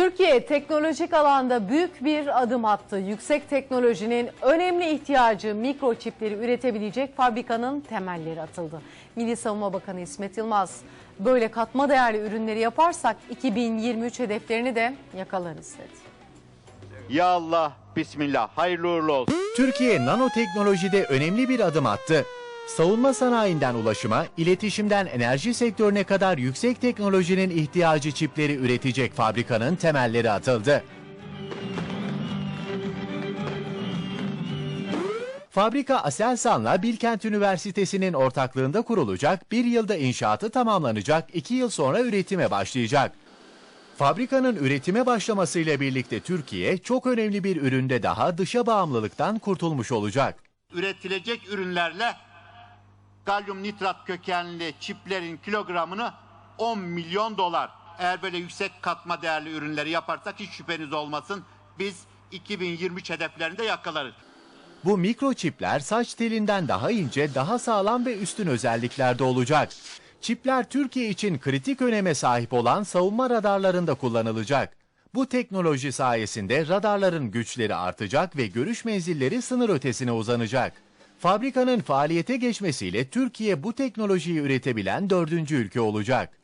Türkiye teknolojik alanda büyük bir adım attı. Yüksek teknolojinin önemli ihtiyacı mikroçipleri üretebilecek fabrikanın temelleri atıldı. Milli Savunma Bakanı İsmet Yılmaz böyle katma değerli ürünleri yaparsak 2023 hedeflerini de yakalarız dedi. Ya Allah, Bismillah, hayırlı uğurlu olsun. Türkiye nanoteknolojide önemli bir adım attı. Savunma sanayinden ulaşıma, iletişimden enerji sektörüne kadar yüksek teknolojinin ihtiyacı çipleri üretecek fabrikanın temelleri atıldı. Fabrika Aselsan'la Bilkent Üniversitesi'nin ortaklığında kurulacak, bir yılda inşaatı tamamlanacak, iki yıl sonra üretime başlayacak. Fabrikanın üretime başlamasıyla birlikte Türkiye çok önemli bir üründe daha dışa bağımlılıktan kurtulmuş olacak. Üretilecek ürünlerle galyum nitrat kökenli çiplerin kilogramını 10 milyon dolar. Eğer böyle yüksek katma değerli ürünleri yaparsak hiç şüpheniz olmasın biz 2023 hedeflerinde yakalarız. Bu mikroçipler saç telinden daha ince, daha sağlam ve üstün özelliklerde olacak. Çipler Türkiye için kritik öneme sahip olan savunma radarlarında kullanılacak. Bu teknoloji sayesinde radarların güçleri artacak ve görüş menzilleri sınır ötesine uzanacak. Fabrikanın faaliyete geçmesiyle Türkiye bu teknolojiyi üretebilen dördüncü ülke olacak.